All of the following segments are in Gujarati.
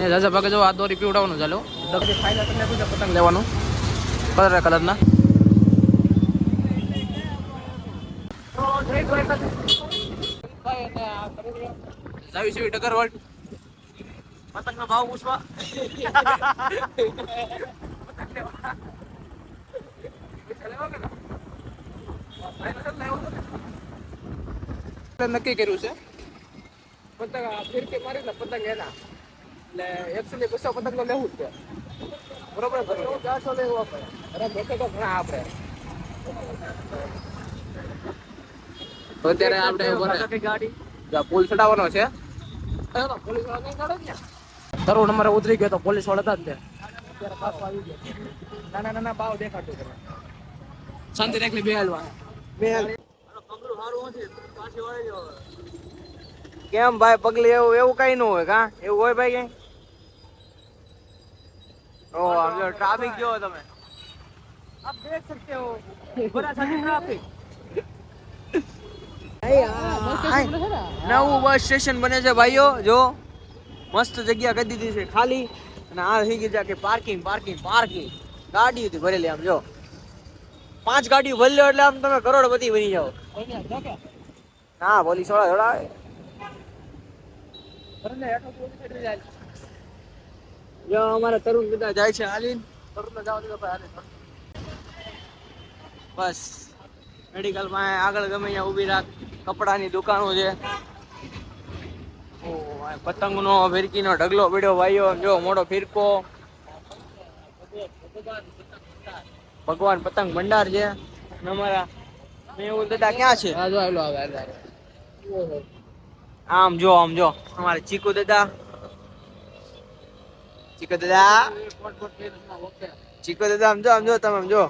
જાજા ભાગે જો આ દોરી પીવડાવવાનું ચાલો ડગી ફાઈનલ તમને શું છે પતંગ લેવાનું. કલર કલરના. જાવી છે ડગર વર્લ્ડ પતંગનો ભાવ પૂછવા. નક્કી કર્યું છે. પતંગ ફિરકી મારી ને પતંગ એના. એટલે એકસો ને બસો પતંગ તો લેવું જ છે. બરોબર? બસો ચારસો લેવું આપણે. અરે બેઠે તો ઘણા આપણે. તો અત્યારે આપણે ગાડી. પુલ ચડાવવાનો છે. પોલીસવાળા નહીં કાઢે ને તરુ નંબરે ઉતરી ગયો તો પોલીસવાળા હતા જ તે. નાના નાના ભાવ દેખાડતો કરે શાંતિ રાખલી બે હાલવા. બે કેમ ભાઈ પગલી એવું એવું કઈ ન હોય કા? એવું હોય ભાઈ કઈ ઓ આમ જો ટ્રાફિક જોવો તમે. આપ દેખ સકતે હો. બડા સાથી ટ્રાફિક નવું બસ સ્ટેશન બને છે ભાઈઓ. જો મસ્ત જગ્યા કરી દીધી છે ખાલી. અને આ થઈ ગઈ છે કે પાર્કિંગ પાર્કિંગ પાર્કિંગ ગાડી હતી ભરેલી આમ જો. પાંચ ગાડીઓ ભરી લો એટલે આમ તમે કરોડપતિ બની જાઓ. ના પોલીસવાળા થોડા આવે. જો અમારા તરુણ બધા જાય છે હાલીન. તરુણ જવા દીધો ભાઈ હાલીન. બસ. મેડિકલમાં આગળ ગમે અહીંયા ઊભી રાખ. કપડાની દુકાનો છે. પતંગ નો પતંગનો ફિરકીનો ઢગલો પીડ્યો ભાઈઓ. જો મોટો ફિરકો. ભગવાન પતંગ ભંડાર છે. અમારા મેહુલ દાદા ક્યાં છે? આમ જો આમ જો. અમારે ચીકુ દાદા. ચીકુ દાદા? ચીકો દાદા, આમ જો આમ જો, તમે આમ જો.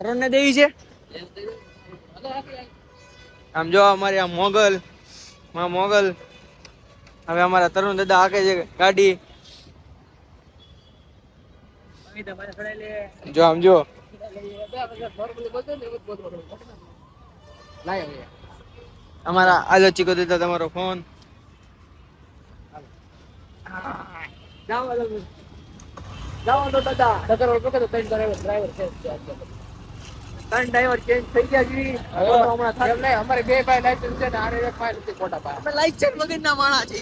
રણને દેવી છે? આમ જો, અમારી આ મોગલ, માં મોગલ. હવે અમારા તરુણ દાદા હાકે છે ગાડી. જો, આમ જો. અમારા આલો ચીકો દાદા, તમારો ફોન. ત્રણ ડ્રાઈવર ચેન્જ થઈ ગયા છે. હમણાં થાય અમારે બે ભાઈ લાયસન્સ છે ને આને એક ભાઈ નથી ખોટા ભાઈ અમે લાઈસન્સ વગરના માણા છે.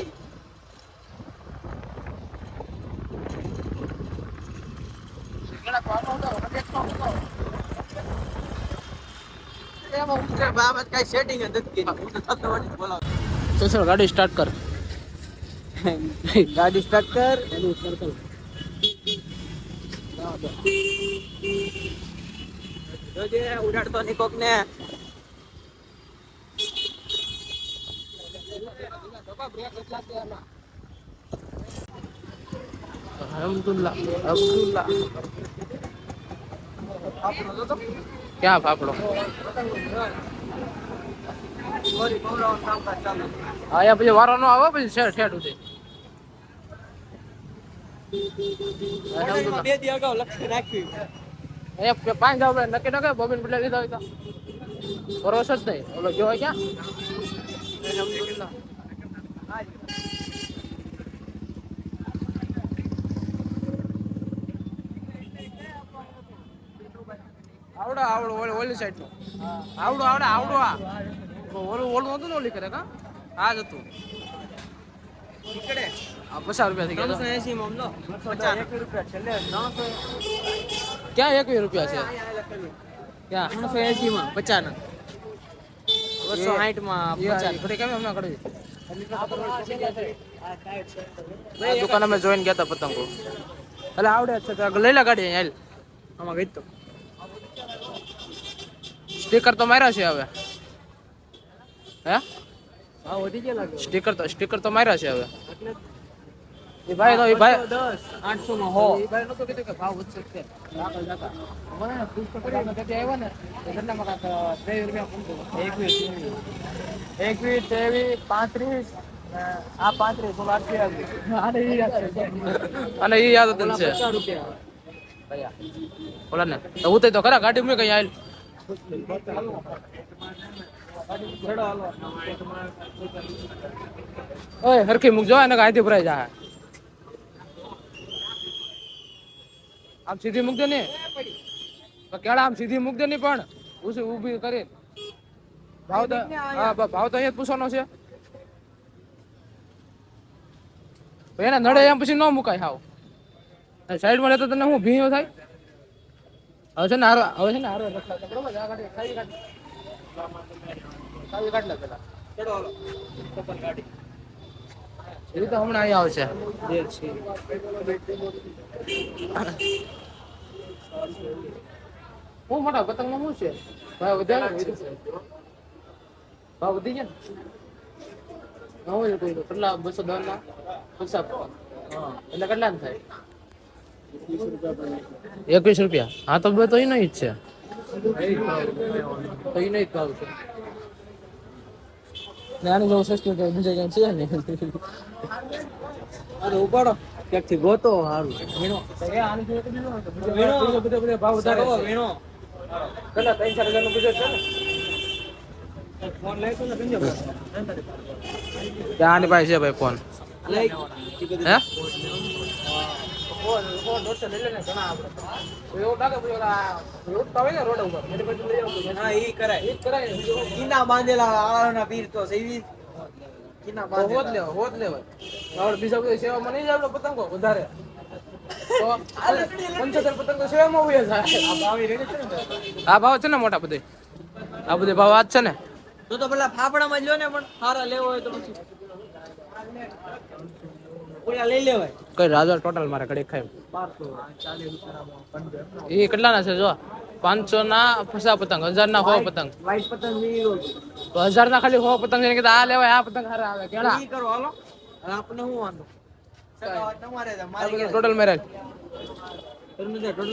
બાબત કઈ સેટિંગ જ નથી કરી હું તો થતો બોલાવ તો સર ગાડી સ્ટાર્ટ કર કર જોજે ઉડાડતો ની કોક ને અબ્દુલ્લા અબ્દુલ્લા ક્યાં ફાફડો આયા પછી વારો નો આવે પછી શેઠ શેઠ ઉઠે બે દી અગાઉ લખી નાખ્યું. અહીંયા પાંચ જાવ નક્કી ન બોબીન બદલા લીધો હોય તો. ભરોસો જ નહીં. ઓલો હોય ક્યાં? આવડો આવડો ઓલી ઓલી સાઈડ નો. આવડો આવડે આવડો આ. ઓલું ઓલું હતું ને ઓલી કરે કા? આ જ હતું. પચાસ રૂપિયા થઈ ગયા એસી માં લો. ક્યાં એકવીસ રૂપિયા છે? ક્યાં? ત્રણસો એસી માં પચાસ ના. બસો સાઠમાં પચાસ. ઘડી કેમ હમણાં કરી આ દુકાન અમે જોઈને ગયા હતા પતંગો. એટલે આવડે જ છે તો લઈ લે ગાડી હાલ. આમાં ગઈ તો. સ્ટીકર તો માર્યા છે હવે. હે? સ્ટીકર તો સ્ટીકર તો માર્યા છે હવે. ભાઈ તો એ ભાઈ દસ આઠસો માં હો. એ ભાઈ નતો કીધું કે ભાવ વધશે જ આગળ જતા મને ને પુષ્પ કડાનો તેથી આવ્યા ને ઘરના માં કાંઈક ત્રેવીસ રૂપિયા પૂછતું એકવીસ. એકવીસ ત્રેવીસ પાંત્રીસ આ પાંત્રીસ હું વાત અને એ યાદ છે. અને એ યાદ હતું છે. પચાસ રૂપિયા. ભૈયા. ને. તો ઉતરી તો ખરા ગાડી કઈ આવેલ ઓય હરખી મૂકજો એને કાંઈથી ભરાઈ જાય આમ સીધી મૂક દે ને. કેળા આમ સીધી મૂક દે ને પણ. ઉસી ઊભી કરી. ભાવ તો હા ભાવ તો અહીંયા જ પૂછવાનો છે. એને નડે એમ પછી ન મુકાય હાવ. સાઈડમાં લેતો તને હું ભીયો થાય? હવે છે ને હારો હવે છે ને હારો બરોબર? ખાઈ કાઢ ખાઈ કાઢ લે પેલા ચડો હાલો ગાડી. એવી તો હમણાં અહીંયા આવશે. હું મોટા પતંગમાં શું છે? ભાવ વધારે ભાવ વધી ગયા ને? હું એ કોઈ કેટલા? બસો દસ ના? પૈસા એટલે કેટલા ને થાય? એકવીસ રૂપિયા. હા તો બે તો એનો જ છે. તો એનો જ ભાવ છે. નાની જેવું સસ્તું બીજા ક્યાંય છે ને અરે ઉપાડો. ક્યાંકથી ગોતો હારું. વીણો. વીણો. બધો બધો ભાવ વધારે વીણો. કેટલા ત્રણ ચાર હજારનું બજેટ છે ને? ફોન લઈશું ને સમજો પાસે છે ભાઈ ફોન. લઈ. હે? હા ઈ કરાય. કિના બાંધેલા આળાના પીર તો સેવી કિના બાંધેલા બીજા બધા સેવામાં નહીં જાય પતંગો વધારે. પંચોતેર પતંગો સેવામાં ઊભી જાય આ ભાવી છે ને આ ભાવ છે ને મોટા બધે? આ બધે ભાવ આજ છે ને? તો તો પેલા ફાફડામાં જ લો ને પણ સારા લેવો હોય તો પછી. ઓલા લઈ લેવાય. કઈ રાજા ટોટલ મારા કડે ખાય એ કેટલાના છે જો? પાંચસો ના ફસા પતંગ હજાર ના હોવા પતંગ. વાઈટ પતંગ તો હજાર ના ખાલી હોવા પતંગ કે આ લેવાય આ પતંગ હારા આવે. કેળા. આ કરો હાલો. આપને હું શું વાંધો ટોટલ મેરેજ તમને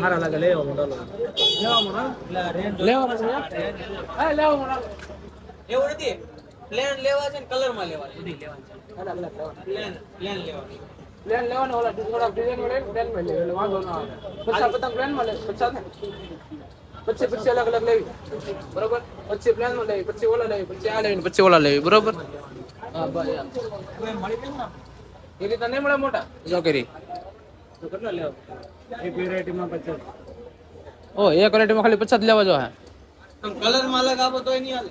મારો લાગે? લેવા લેવા લેવા એવું નથી? પ્લેન લેવા છે ને કલરમાં લેવા છે. બધી લેવા છે. પ્લેન પ્લેન લેવા છે. પ્લેન લેવાનો ઓલા થોડા ડિઝાઇન વાળા પ્લેનમાં લે એટલે વાંધો ના આવે. પતંગ પ્લેનમાં લે પછી ને પછી પછી અલગ અલગ લેવી. બરોબર? પછી પ્લેનમાં લેવી પછી ઓલા લેવી પછી આ લેવી ને પછી ઓલા લેવી. બરોબર? હા ભાઈ એ રીતે નહીં મળે મોટા? જો કરી. તો કેટલા લેવા? એક વેરાયટીમાં પચાસ. ઓ એક ક્વોલિટીમાં ખાલી પચાસ જ લેવા જો હે. કલરમાં અલગ આપો તો નહીં હાલે.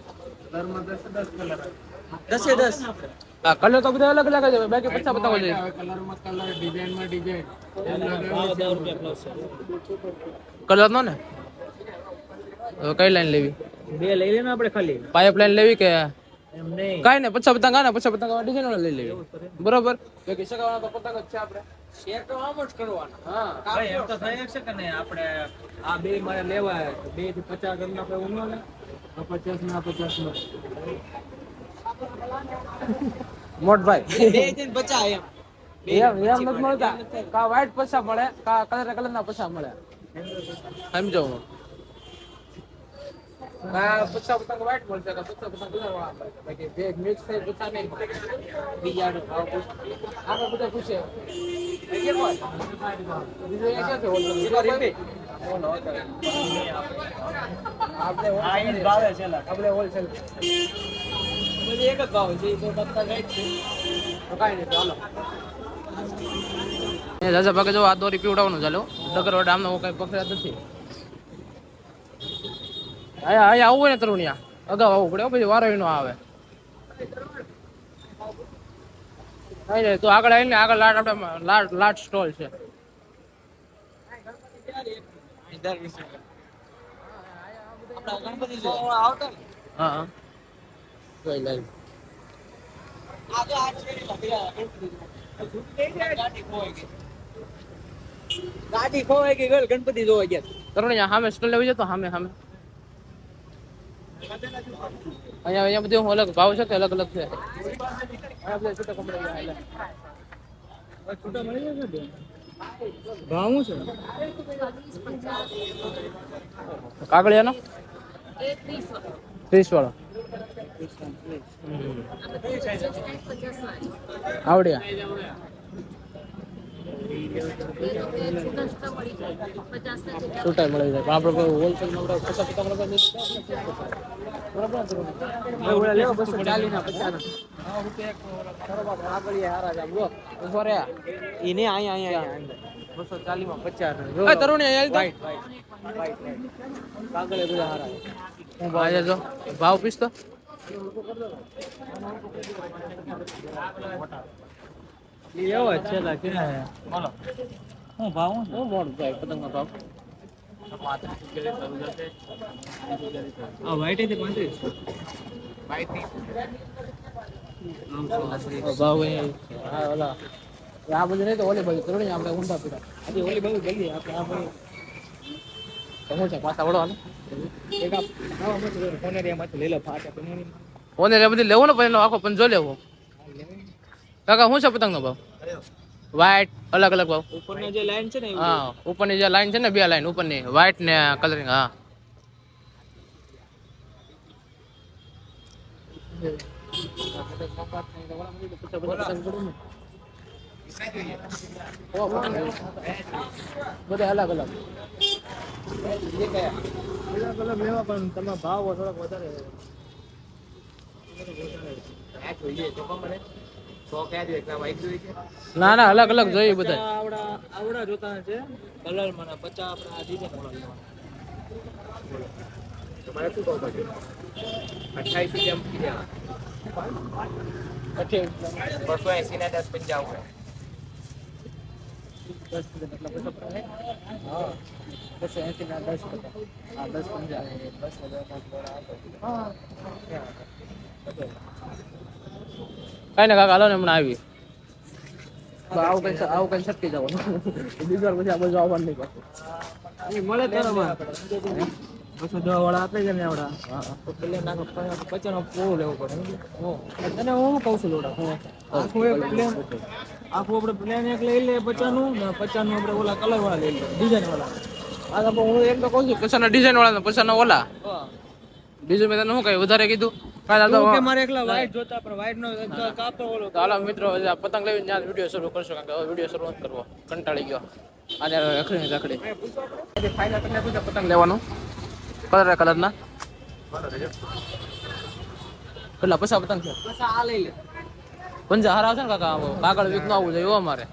દસ દસ. હા કલર તો બધા અલગ અલગ જ બાકી પચાસ પતંગો જોઈએ. કલરમાં કલર ડિઝાઇનમાં ડિઝાઇન કલર નો ને? હવે કઈ લાઈન લેવી? બે લઈ લેને આપણે ખાલી. પાઇપ લાઈન લેવી કે? એમ નહીં. કાંઈ ને પચાસ પતંગ આને પચાસ પતંગ ડિઝાઇન વાળા લઈ લેવી. બરોબર? બાકી સગાવાના તો પતંગ જ છે આપણે. શેર તો આમ જ કરવાનો. હા. ભાઈ એમ તો થઈ છે કે નહીં? આપણે આ બે મારે લેવા બેથી પચાસ ગણ આપણે ઉનો ને પચાસ ના પચાસ નો મોટભાઈ. બેથી પચાસ એમ. એમ એમ નથી મળતા. કા વ્હાઈટ પૈસા મળે કા કલર કલર ના પૈસા મળે. સમજો હું. કા પૈસા પતંગ વ્હાઈટ મળશે કા પૈસા પતંગ કલર વાળા બાકી બે મિક્સ થઈ પૈસા નહીં બીજા ભાવ આપણે બધા પૂછે. બીજું અહીંયા છે? હોલસેલ? બીજો repeat. આપણે હોલસેલ એક જ ભાવ છે તો બધા જાય જ છે. તો કાંઈ નહીં ચાલો એ દાદા ભાગે જો આ દોરી પીવડાવવાનું ચાલો ડગર વડે આમને હું કઈ પકડ્યા નથી. અહીંયા અહીંયા આવું હોય ને તરુણિયા. અગાઉ આવવું પડે પછી વારો નો આવે. તો આગળ આવીને આગળ લાડ આપણે લાડ લાટ સ્ટોલ છે. દર વીસ રૂપિયા. આપણા ગણપતિ જોવા આવતા ને હા હા જોઈ લઈ આ તો આ શેરી લાગ્યા, ગણપતિ જોવા. ગાડી ખોવાઈ ગઈ. ગાડી ખોવાઈ ગઈ ગઈ, ગણપતિ જોવા ગયા તરુણિયા સામે સ્ટોલ લેવી છે તો સામે સામે અહીંયા અહીંયા બધું અલગ ભાવ છે કે અલગ અલગ છે અહીંયા બધા છૂટા કપડા છે, એટલે. ભાવ શું છે? કાગળિયાનો? ત્રીસ વાળો. આવડ્યા? છૂટા મળી જાય? આપણે કોઈ હોલસેલમાં આપણે પચાસ પચાસ. રૂપિયા બસો ના પચાસ. એને અહીંયા અહીંયા બસો ચાલીસમાં પચાસ તરુણી ભાવ પીસતો ભાવ પીસ તો એવો જ છે બોલો. હું ભાવ હું મોડું પતંગનો ભાવ. વાઈટ પાંત્રીસ? ભાવ હા ઓલા. આ બધું નહીં તો ઓલી બાજુ ત્રણ આપણે ઊંધા પીડા આજે ઓલી બાજુ જલ્દી આપણે આ બાજુ. પાછા વળવાનું એક આ મત કોનેરિયામાંથી લઈ લો ફાટા ઓને રે બધી લેવો ને પછી આખો જો લેવો. કાકા શું છે પતંગનો ભાવ? વ્હાઈટ અલગ અલગ ભાવ. ઉપરના જે લાઈન છે ને એ હા ઉપરની જે લાઈન છે ને બે લાઈન ઉપરની. વ્હાઈટ ને કલરિંગ હા. બધા અલગ અલગ. અલગ અલગ લેવા પણ તમે ભાવ થોડોક વધારે ના ના અલગ અલગ જોઈએ બધા. આવડા આવડા જોતા છે. કલર મને પચાસ આપણે ડિઝાઇન વાળા લેવાના બસો એસી ના દસ પંચાવન દસ મતલબ બસો બસો એંસી ના દસ હા દસ પંચાવન દસ હજાર કઈ ને કાકા હાલો ને હમણાં આવી આવું કઈ આવું કઈ છટકી જવાનું. બીજી વાર પછી આ બધું આવવાનું નહીં પાછું. મળે બસો દવા વાળા આપે છે ને આવડા. પેલે નાખો પચાસ પૂરું લેવું પડે. તને હું કહું છું લોડા? આખું એક પ્લેન આખું આપણે પ્લેન એક લઈ લે પચાસનું ને પચાસનું આપણે ઓલા કલર વાળા લઈ લે ડિઝાઇન વાળા. આ તો હું એમ તો કહું છું પછાના ડિઝાઇન વાળા પછાના ઓલા. બીજું મેં તને શું કહ્યું? વધારે કીધું? કે મારે એકલા વાઈટ જોતા પણ વ્હાઈટ નો કાપતો ઓલો. તો હાલો મિત્રો પતંગ લઈને ત્યાં વીડિયો શરૂ કરશો કારણ કે હવે વીડિયો શરૂ નથી કરવો. કંટાળી ગયો. આજે રખડી. રખડી ફાઇનલ તમને શું છે પતંગ લેવાનું. કલર કલરના? કેટલા? પૈસા પતંગ છે? પૈસા આ લઈ લે. પંજા હારા આવશે ને કાકા કાગળ વીક ન આવવું જોઈએ હો અમારે.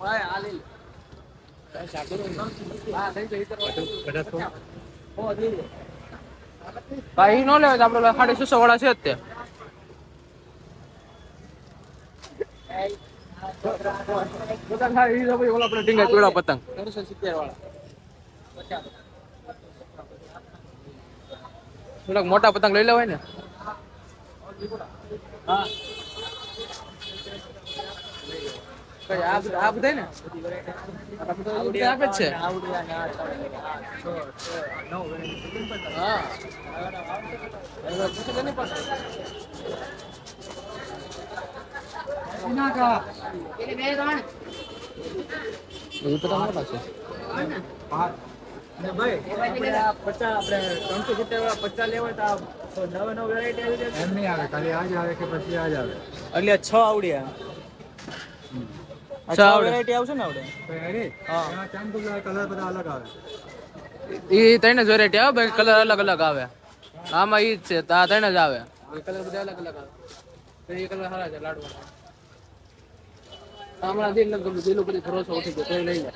ભાઈ આ લઈ લે. ભાઈ નો લેવા આપણે ઓલા સાડી છસો વાળા છે તે. તો આપણે ટીંગા પીળા પતંગ. થોડાક મોટા પતંગ લઈ લેવાય ને કઈ આ બધા આ બધા ને આપે છે. હા પૂછી? લે લેવા તો આ નવે નવ વેરાયટી આવી જાય. એમ આવે ખાલી આજ આવે કે પછી આજ આવે? એટલે છ આવડ્યા. છ આવડે. વેરાયટી આવશે ને આવડે? હા. કલર બધા અલગ આવે એ ત્રણ જ વેરાયટી આવે ભાઈ કલર અલગ અલગ આવે. આમાં ઈ જ છે તો આ ત્રણ જ આવે. કલર બધા અલગ અલગ આવે. એ કલર સારા છે લાડવા. હમણાં દિલ નથી ગમે દિલ ઉપર ભરોસો ઉઠી ગયો કોઈ લઈ લે.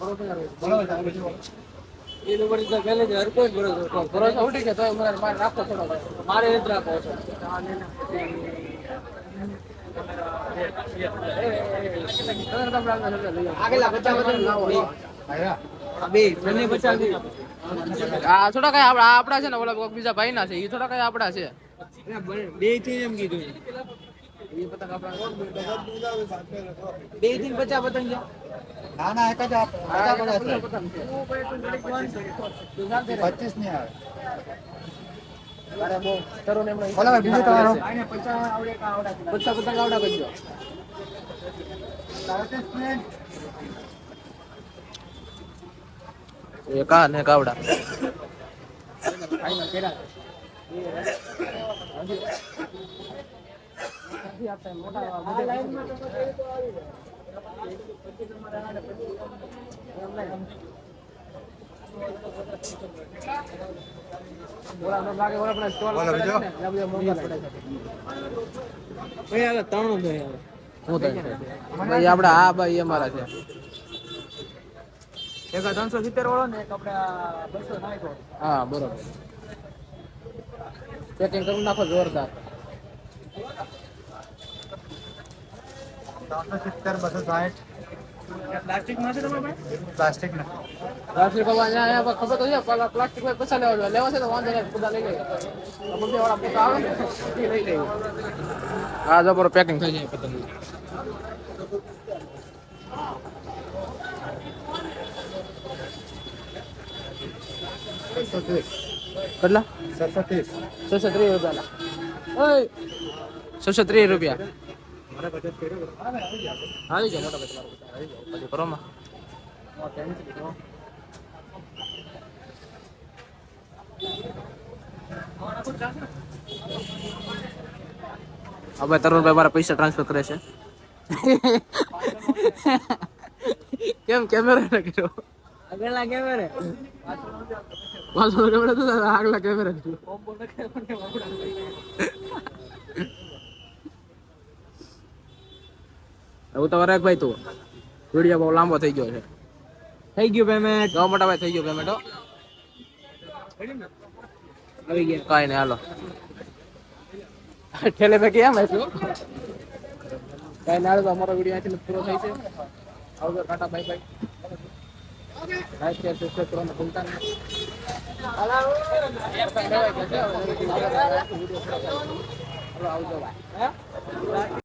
ભરોસો ના રહ્યો. એ ઉપર તો પહેલે જ હર કોઈ ભરોસો. ભરોસો ઉઠી ગયો તો મારે મારે રાખવો થોડો મારે એ જ રાખો છે આગલા પચાસ બે બંને પચાસ દીધા. આ થોડા છે ને ઓલા બીજા ભાઈ છે એ થોડા કઈ આપડા છે બે એમ કીધું બેથી પચાસ. પતંગ ના પચીસ નહીં આવે અરે બહુ તરુણ એમનો બોલો બીજું તમારું. આને પચાસ આવડે પચાસ આવડા કરજો. એ કા ને કાવડા ઓલા તો લાગે ઓલા પણ સ્ટોલ બોલો બીજો? આ ભાઈ અમારા છે. એક ત્રણસો સિત્તેર વાળો ને એક આપડે બસો સાઠ હા બરોબર. પેકિંગ કરી નાખો જોરદાર. ત્રણસો સિત્તેર બસો સાઠ. પ્લાસ્ટિકમાં છે તમારે? પ્લાસ્ટિક ને પ્લાસ્ટિક બાબા અહીંયા અહીંયા ખબર તો છે પેલા પ્લાસ્ટિક હોય પૈસા લેવા જોઈએ લેવા છે તો વાંધો નહીં ખુદા લઈ લઈએ બુદ્ધિ વાળા પોતા આવે ને એ લઈ લઈએ હા જબરો પેકિંગ થઈ જાય પતંગ છસો ત્રીસ કેટલા છસો ત્રીસ છસો ત્રીસ રૂપિયા ઓય છસો ત્રીસ રૂપિયા મારે બજેટ કર્યું આવી જાય મોટા ભાઈ તમારું આવી જાય પછી કરો માં હવે તરુણભાઈ મારા પૈસા ટ્રાન્સફર કરે છે. કેમ કેમેરા કર્યો? આગળના કેમેરા. પાછળ કેમેરા તો આગલા કેમેરા કર્યો. એવું તો એક ભાઈ તું વીડિયો બહુ લાંબો થઈ ગયો છે. થઈ ગયું પેમેન્ટ ગવા મોટા ભાઈ થઈ ગયું પેમેન્ટ આવી ગયા. કાંઈ નહીં, હાલો. ઠેલે પે કેમ આપ્યું કાંઈ ના તો અમારો વિડિયો અહીંથી પૂરો થઈ છે. આવજો, tata bye bye like share subscribe ભૂલતા નહીં. હાલો, આવજો.